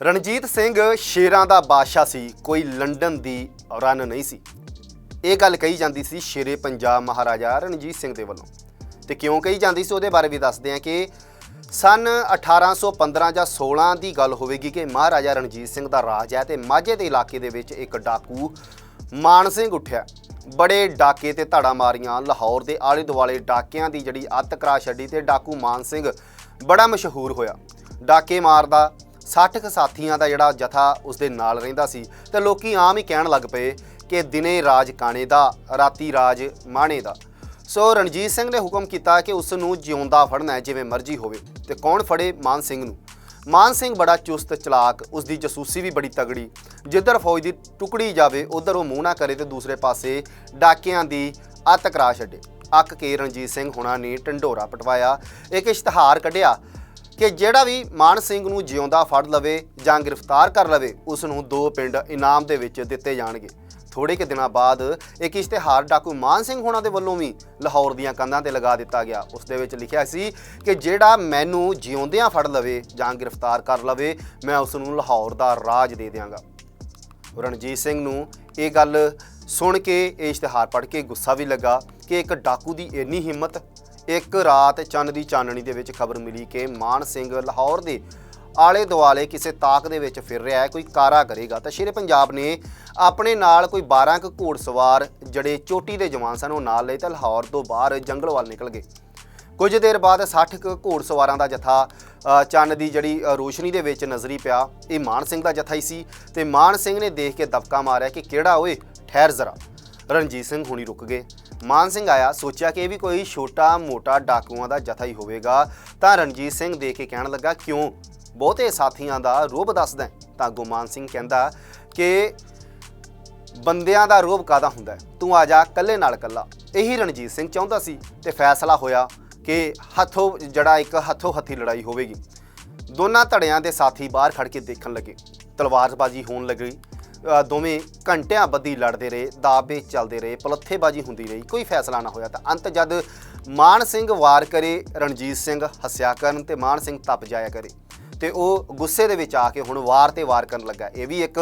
ਰਣਜੀਤ ਸਿੰਘ ਸ਼ੇਰਾਂ ਦਾ ਬਾਦਸ਼ਾਹ ਸੀ, ਕੋਈ ਲੰਡਨ ਦੀ ਰਨ ਨਹੀਂ ਸੀ। ਇਹ ਗੱਲ ਕਹੀ ਜਾਂਦੀ ਸੀ ਸ਼ੇਰੇ ਪੰਜਾਬ ਮਹਾਰਾਜਾ ਰਣਜੀਤ ਸਿੰਘ ਦੇ ਵੱਲੋਂ। ਤੇ ਕਿਉਂ ਕਹੀ ਜਾਂਦੀ ਸੀ ਉਹਦੇ ਬਾਰੇ ਵੀ ਦੱਸਦੇ ਹਾਂ ਕਿ ਸਨ 1815 ਜਾਂ 16 ਦੀ ਗੱਲ ਹੋਵੇਗੀ ਕਿ ਮਹਾਰਾਜਾ ਰਣਜੀਤ ਸਿੰਘ ਦਾ ਰਾਜ ਹੈ ਤੇ ਮਾਝੇ ਦੇ ਇਲਾਕੇ ਦੇ ਵਿੱਚ ਇੱਕ ਡਾਕੂ ਮਾਨ ਸਿੰਘ ਉੱਠਿਆ। ਬੜੇ ਡਾਕੇ ਤੇ ਧੜਾ ਮਾਰੀਆਂ, ਲਾਹੌਰ ਦੇ ਆਲੇ ਦੁਆਲੇ ਡਾਕਿਆਂ ਦੀ ਜਿਹੜੀ ਅੱਤ ਕਰਾ ਛੱਡੀ ਤੇ ਡਾਕੂ ਮਾਨ ਸਿੰਘ ਬੜਾ ਮਸ਼ਹੂਰ ਹੋਇਆ। ਡਾਕੇ ਮਾਰਦਾ 60 ਕੁ ਸਾਥੀਆਂ ਦਾ ਜਿਹੜਾ ਜਥਾ ਉਸਦੇ ਨਾਲ ਰਹਿੰਦਾ ਸੀ ਤੇ ਲੋਕੀ ਆਮ ਹੀ ਕਹਿਣ ਲੱਗ ਪਏ ਕਿ ਦਿਨੇ ਰਾਜ ਕਾਣੇ ਦਾ, ਰਾਤੀ ਰਾਜ ਮਾਣੇ ਦਾ। ਸੋ ਰਣਜੀਤ ਸਿੰਘ ਨੇ ਹੁਕਮ ਕੀਤਾ ਕਿ ਉਸ ਨੂੰ ਜਿਉਂਦਾ ਫੜਨਾ ਜਿਵੇਂ ਮਰਜ਼ੀ ਹੋਵੇ ਤੇ ਕੌਣ ਫੜੇ ਮਾਨ ਸਿੰਘ ਨੂੰ? ਮਾਨ ਸਿੰਘ ਬੜਾ ਚੁਸਤ, ਚਲਾਕ ਉਸ ਦੀ ਜਸੂਸੀ ਵੀ ਬੜੀ ਤਗੜੀ। ਜਿੱਧਰ ਫੌਜ ਦੀ ਟੁਕੜੀ ਜਾਵੇ, ਉਧਰ ਉਹ ਮੂੰਹ ਨਾ ਕਰੇ ਤੇ ਦੂਸਰੇ ਪਾਸੇ ਡਾਕਿਆਂ ਦੀ ਅੱਤ ਕਰਾ ਛੱਡੇ। ਅੱਕ ਕੇ ਰਣਜੀਤ ਸਿੰਘ ਹੁਣਾਂ ਨੇ ਢੰਡੋਰਾ ਪਟਵਾਇਆ। ਇੱਕ ਇਸ਼ਤਿਹਾਰ ਕੱਢਿਆ। ਕਿ ਜਿਹੜਾ ਵੀ ਮਾਨ ਸਿੰਘ ਨੂੰ ਜਿਉਂਦਾ ਫੜ ਲਵੇ ਜਾਂ ਗ੍ਰਿਫਤਾਰ ਕਰ ਲਵੇ, ਉਸ ਨੂੰ ਦੋ ਪਿੰਡ ਇਨਾਮ ਦੇ ਵਿੱਚ ਦਿੱਤੇ ਜਾਣਗੇ। ਥੋੜੇ ਕਿ ਦਿਨਾਂ ਬਾਅਦ ਇੱਕ ਇਸ਼ਤਿਹਾਰ ਡਾਕੂ ਮਾਨ ਸਿੰਘ ਹੋਣਾ ਦੇ ਵੱਲੋਂ ਵੀ ਲਾਹੌਰ ਦੀਆਂ ਕੰਧਾਂ ਤੇ ਲਗਾ ਦਿੱਤਾ ਗਿਆ। ਉਸ ਦੇ ਵਿੱਚ ਲਿਖਿਆ ਸੀ ਕਿ ਜਿਹੜਾ ਮੈਨੂੰ ਜਿਉਂਦਿਆਂ ਫੜ ਲਵੇ ਜਾਂ ਗ੍ਰਿਫਤਾਰ ਕਰ ਲਵੇ, ਮੈਂ ਉਸ ਨੂੰ ਲਾਹੌਰ ਦਾ ਰਾਜ ਦੇ ਦਿਆਂਗਾ। ਰਣਜੀਤ ਸਿੰਘ ਨੂੰ ਇਹ ਗੱਲ ਸੁਣ ਕੇ ਇਹ ਇਸ਼ਤਿਹਾਰ ਪੜ੍ਹ ਕੇ ਗੁੱਸਾ ਵੀ ਲੱਗਾ ਕਿ ਇੱਕ ਡਾਕੂ ਦੀ ਇੰਨੀ ਹਿੰਮਤ ਇੱਕ ਰਾਤ ਚੰਨ ਦੀ ਚਾਨਣੀ ਦੇ ਵਿੱਚ ਖਬਰ ਮਿਲੀ ਕਿ ਮਾਨ ਸਿੰਘ ਲਾਹੌਰ ਦੇ ਆਲੇ ਦੁਆਲੇ ਕਿਸੇ ਤਾਕ ਦੇ ਵਿੱਚ ਫਿਰ ਰਿਹਾ ਹੈ, ਕੋਈ ਕਾਰਾ ਕਰੇਗਾ। ਤਾਂ ਸ਼ੇਰੇ ਪੰਜਾਬ ਨੇ ਆਪਣੇ ਨਾਲ ਕੋਈ 12 ਕੁ ਘੋੜਸਵਾਰ ਜਿਹੜੇ ਚੋਟੀ ਦੇ ਜਵਾਨ ਸਨ, ਉਹ ਨਾਲ ਲਏ ਤਾਂ ਲਾਹੌਰ ਤੋਂ ਬਾਹਰ ਜੰਗਲ ਵੱਲ ਨਿਕਲ ਗਏ। ਕੁਝ ਦੇਰ ਬਾਅਦ 60 ਕੁ ਘੋੜਸਵਾਰਾਂ ਦਾ ਜਥਾ ਚੰਨ ਦੀ ਜਿਹੜੀ ਰੋਸ਼ਨੀ ਦੇ ਵਿੱਚ ਨਜ਼ਰੀ ਪਿਆ। ਇਹ ਮਾਨ ਸਿੰਘ ਦਾ ਜਥਾ ਹੀ ਸੀ ਤੇ ਮਾਨ ਸਿੰਘ ਨੇ ਦੇਖ ਕੇ ਦਬਕਾ ਮਾਰਿਆ ਕਿ ਕਿਹੜਾ ਓਏ ਠਹਿਰ ਜ਼ਰਾ। ਰਣਜੀਤ ਸਿੰਘ ਹੁਣੀ ਰੁਕ ਗਏ। ਮਾਨ ਸਿੰਘ ਆਇਆ, ਸੋਚਿਆ ਕਿ ਇਹ ਵੀ ਕੋਈ ਛੋਟਾ ਮੋਟਾ ਡਾਕੂਆਂ ਦਾ ਜਥਾ ਹੀ ਹੋਵੇਗਾ। ਤਾਂ ਰਣਜੀਤ ਸਿੰਘ ਦੇਖ ਕੇ ਕਹਿਣ ਲੱਗਾ, ਕਿਉਂ? ਬਹੁਤੇ ਸਾਥੀਆਂ ਦਾ ਰੋਬ ਦੱਸਦਾ ਹੈ? ਤਾਂ ਗੁਮਾਨ ਸਿੰਘ ਕਹਿੰਦਾ ਕਿ ਬੰਦਿਆਂ ਦਾ ਰੋਬ ਕਾਦਾ ਹੁੰਦਾ ਤੂੰ ਆ ਜਾ ਕੱਲੇ ਨਾਲ ਕੱਲਾ ਇਹੀ ਰਣਜੀਤ ਸਿੰਘ ਚਾਹੁੰਦਾ ਸੀ ਤੇ ਫੈਸਲਾ ਹੋਇਆ ਕਿ ਹੱਥੋਂ, ਜਿਹੜਾ ਇੱਕ ਹੱਥੋਂ ਹੱਥੀ ਲੜਾਈ ਹੋਵੇਗੀ। ਦੋਨਾਂ ਧੜਿਆਂ ਦੇ ਸਾਥੀ ਬਾਹਰ ਖੜ ਕੇ ਦੇਖਣ ਲੱਗੇ। ਤਲਵਾਰਬਾਜ਼ੀ ਹੋਣ ਲੱਗੀ। ਦੋਵੇਂ ਘੰਟਿਆਂ ਬੱਦੀ ਲੜਦੇ ਰਹੇ ਦਾਬੇ ਚੱਲਦੇ ਰਹੇ, ਪਲੱਥੇਬਾਜ਼ੀ ਹੁੰਦੀ ਰਹੀ, ਕੋਈ ਫੈਸਲਾ ਨਾ ਹੋਇਆ ਤਾਂ ਅੰਤ ਜਦ ਮਾਨ ਸਿੰਘ ਵਾਰ ਕਰੇ, ਰਣਜੀਤ ਸਿੰਘ ਹੱਸਿਆ ਕਰਨ ਤੇ ਮਾਨ ਸਿੰਘ ਤਪ ਜਾਇਆ ਕਰੇ ਤੇ ਉਹ ਗੁੱਸੇ ਦੇ ਵਿੱਚ ਆ ਕੇ ਹੁਣ ਵਾਰ ਤੇ ਵਾਰ ਕਰਨ ਲੱਗਾ। ਇਹ ਵੀ ਇੱਕ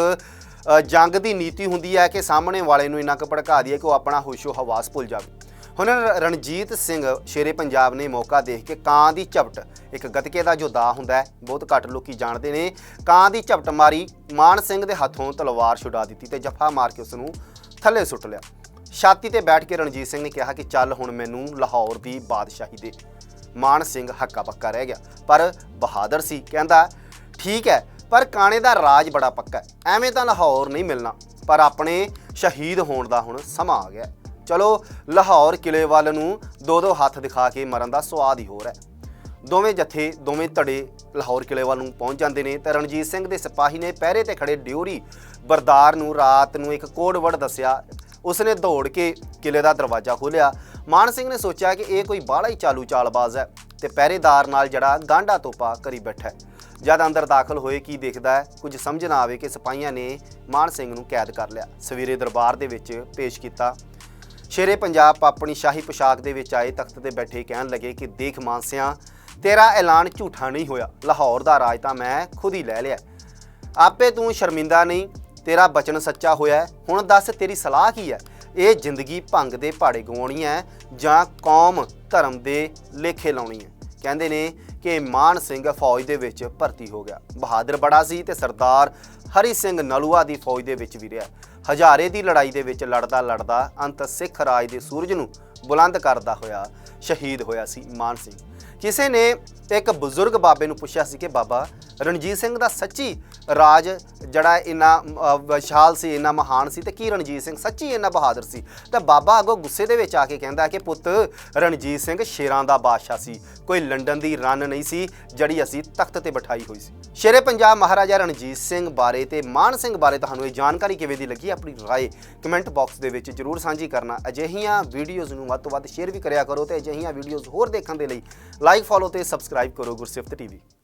ਜੰਗ ਦੀ ਨੀਤੀ ਹੁੰਦੀ ਹੈ ਕਿ ਸਾਹਮਣੇ ਵਾਲੇ ਨੂੰ ਇੰਨਾ ਕੁ ਭੜਕਾ ਦਈਏ ਕਿ ਉਹ ਆਪਣਾ ਹੋਸ਼ੋ ਹਵਾਸ ਭੁੱਲ ਜਾਵੇ। ਹੁਣ ਰ- ਰਣਜੀਤ ਸਿੰਘ ਸ਼ੇਰੇ ਪੰਜਾਬ ਨੇ ਮੌਕਾ ਦੇਖ ਕੇ ਕਾਂ ਦੀ ਝਪਟ। ਇੱਕ ਗਤਕੇ ਦਾ ਜੋ ਦਾ ਹੁੰਦਾ ਹੈ, ਬਹੁਤ ਘੱਟ ਲੋਕੀ ਜਾਣਦੇ ਨੇ। ਕਾਂ ਦੀ ਝਪਟ ਮਾਰੀ ਮਾਨ ਸਿੰਘ ਦੇ ਹੱਥੋਂ ਤਲਵਾਰ ਛੁਡਾ ਦਿੱਤੀ ਤੇ ਜਫਾ ਮਾਰ ਕੇ ਉਸ ਨੂੰ ਥੱਲੇ ਸੁੱਟ ਲਿਆ। ਛਾਤੀ ਤੇ ਬੈਠ ਕੇ ਰਣਜੀਤ ਸਿੰਘ ਨੇ ਕਿਹਾ ਕਿ ਚੱਲ ਹੁਣ ਮੈਨੂੰ ਲਾਹੌਰ ਦੀ ਬਾਦਸ਼ਾਹੀ ਦੇ। ਮਾਨ ਸਿੰਘ ਹੱਕਾ ਪੱਕਾ ਰਹਿ ਗਿਆ, ਪਰ ਬਹਾਦਰ ਸੀ, ਕਹਿੰਦਾ, ਠੀਕ ਹੈ, ਪਰ ਕਾਣੇ ਦਾ ਰਾਜ ਬੜਾ ਪੱਕਾ ਐਵੇਂ ਤਾਂ ਲਾਹੌਰ ਨਹੀਂ ਮਿਲਣਾ, ਪਰ ਆਪਣੇ ਸ਼ਹੀਦ ਹੋਣ ਦਾ ਹੁਣ ਸਮਾਂ ਆ ਗਿਆ ਚਲੋ, ਲਾਹੌਰ ਕਿਲੇ ਵੱਲ ਨੂੰ ਦੋ ਦੋ ਹੱਥ ਦਿਖਾ ਕੇ ਮਰਨ ਦਾ ਸਵਾਦ ਹੀ ਹੋਰ ਹੈ। ਦੋਵੇਂ ਜਥੇ, ਦੋਵੇਂ ਧੜੇ ਲਾਹੌਰ ਕਿਲੇ ਵੱਲ ਨੂੰ ਪਹੁੰਚ ਜਾਂਦੇ ਨੇ ਤੇ ਰਣਜੀਤ ਸਿੰਘ ਦੇ ਸਿਪਾਹੀ ਨੇ ਪਹਿਰੇ ਤੇ ਖੜੇ ਡਿਊਰੀ ਬਰਦਾਰ ਨੂੰ ਰਾਤ ਨੂੰ ਇੱਕ ਕੋਡ ਵਰਡ ਦੱਸਿਆ। ਉਸਨੇ ਦੌੜ ਕੇ ਕਿਲੇ ਦਾ ਦਰਵਾਜ਼ਾ ਖੋਲ੍ਹਿਆ। ਮਾਨ ਸਿੰਘ ਨੇ ਸੋਚਿਆ ਕਿ ਇਹ ਕੋਈ ਬਾਹਲਾ ਹੀ ਚਾਲੂ ਚਾਲਬਾਜ਼ ਹੈ ਤੇ ਪਹਿਰੇਦਾਰ ਨਾਲ ਜਿਹੜਾ ਗਾਂਡਾ ਤੋਪਾ ਕਰੀ ਬੈਠਾ ਹੈ। ਜਦ ਅੰਦਰ ਦਾਖਲ ਹੋਏ ਕੀ ਦੇਖਦਾ ਹੈ? ਕੁਝ ਸਮਝ ਨਾ ਆਵੇ ਕਿ ਸਿਪਾਹੀਆਂ ਨੇ ਮਾਨ ਸਿੰਘ ਨੂੰ ਕੈਦ ਕਰ ਲਿਆ। ਸਵੇਰੇ ਦਰਬਾਰ ਦੇ ਵਿੱਚ ਪੇਸ਼ ਕੀਤਾ ਸ਼ੇਰੇ ਪੰਜਾਬ ਆਪਣੀ ਸ਼ਾਹੀ ਪੋਸ਼ਾਕ ਦੇ ਵਿੱਚ ਆਏ ਤਖਤ ਤੇ ਬੈਠੇ ਕਹਿਣ ਲੱਗੇ ਕਿ ਦੇਖ ਮਾਨਸਿਆਂ, ਤੇਰਾ ਐਲਾਨ ਝੂਠਾ ਨਹੀਂ ਹੋਇਆ। ਲਾਹੌਰ ਦਾ ਰਾਜ ਤਾਂ ਮੈਂ ਖੁਦ ਹੀ ਲੈ ਲਿਆ। ਆਪੇ ਤੂੰ ਸ਼ਰਮਿੰਦਾ ਨਹੀਂ, ਤੇਰਾ ਬਚਨ ਸੱਚਾ ਹੋਇਆ ਹੁਣ ਦੱਸ ਤੇਰੀ ਸਲਾਹ ਕੀ ਹੈ? ਇਹ ਜ਼ਿੰਦਗੀ ਭੰਗ ਦੇ ਪਹਾੜੇ ਗਵਾਉਣੀ ਹੈ ਜਾਂ ਕੌਮ ਧਰਮ ਦੇ ਲੇਖੇ ਲਾਉਣੀ ਹੈ? ਕਹਿੰਦੇ ਨੇ ਕਿ ਮਾਨ ਸਿੰਘ ਫੌਜ ਦੇ ਵਿੱਚ ਭਰਤੀ ਹੋ ਗਿਆ। ਬਹਾਦਰ ਬੜਾ ਸੀ ਤੇ ਸਰਦਾਰ ਹਰੀ ਸਿੰਘ ਨਲੂਆ ਦੀ ਫੌਜ ਦੇ ਵਿੱਚ ਵੀ ਰਿਹਾ। ਹਜ਼ਾਰੇ ਦੀ ਲੜਾਈ ਦੇ ਵਿੱਚ ਲੜਦਾ ਲੜਦਾ ਅੰਤ ਸਿੱਖ ਰਾਜ ਦੇ ਸੂਰਜ ਨੂੰ ਬੁਲੰਦ ਕਰਦਾ ਹੋਇਆ, ਸ਼ਹੀਦ ਹੋਇਆ ਸੀ ਮਾਨ ਸਿੰਘ। ਕਿਸੇ ਨੇ ਇੱਕ ਬਜ਼ੁਰਗ ਬਾਬੇ ਨੂੰ ਪੁੱਛਿਆ ਸੀ ਕਿ ਬਾਬਾ ਰਣਜੀਤ ਸਿੰਘ ਦਾ ਸੱਚੀ ਰਾਜ ਜਿਹੜਾ ਇੰਨਾ ਵਿਸ਼ਾਲ ਸੀ, ਇੰਨਾ ਮਹਾਨ ਸੀ, ਤੇ ਕੀ ਰਣਜੀਤ ਸਿੰਘ ਸੱਚੀ ਇੰਨਾ ਬਹਾਦਰ ਸੀ? ਤਾਂ ਬਾਬਾ ਅੱਗੋਂ ਗੁੱਸੇ ਦੇ ਵਿੱਚ ਆ ਕੇ ਕਹਿੰਦਾ ਕਿ ਪੁੱਤ, ਰਣਜੀਤ ਸਿੰਘ ਸ਼ੇਰਾਂ ਦਾ ਬਾਦਸ਼ਾਹ ਸੀ। ਕੋਈ ਲੰਡਨ ਦੀ ਰਨ ਨਹੀਂ ਸੀ, ਜਿਹੜੀ ਅਸੀਂ ਤਖਤ ਤੇ ਬਿਠਾਈ ਹੋਈ ਸੀ। ਸ਼ੇਰੇ ਪੰਜਾਬ ਮਹਾਰਾਜਾ ਰਣਜੀਤ ਸਿੰਘ ਬਾਰੇ ਤੇ ਮਾਨ ਸਿੰਘ ਬਾਰੇ ਤੁਹਾਨੂੰ ਇਹ ਜਾਣਕਾਰੀ ਕਿਵੇਂ ਦੀ ਲੱਗੀ? ਆਪਣੀ ਰਾਏ ਕਮੈਂਟ ਬਾਕਸ ਦੇ ਵਿੱਚ ਜਰੂਰ ਸਾਂਝੀ ਕਰਨਾ। ਅਜਿਹੀਆਂ ਵੀਡੀਓਜ਼ ਨੂੰ ਵੱਧ ਤੋਂ ਵੱਧ ਸ਼ੇਅਰ ਵੀ ਕਰਿਆ ਕਰੋ ਤੇ ਅਜਿਹੀਆਂ ਵੀਡੀਓਜ਼ ਹੋਰ ਦੇਖਣ ਦੇ ਲਈ ਲਾਈਕ ਫੋਲੋ ਤੇ ਸਬਸਕ੍ਰਾਈਬ ਕਰੋ ਗੁਰਸਿਫਤ ਟੀਵੀ।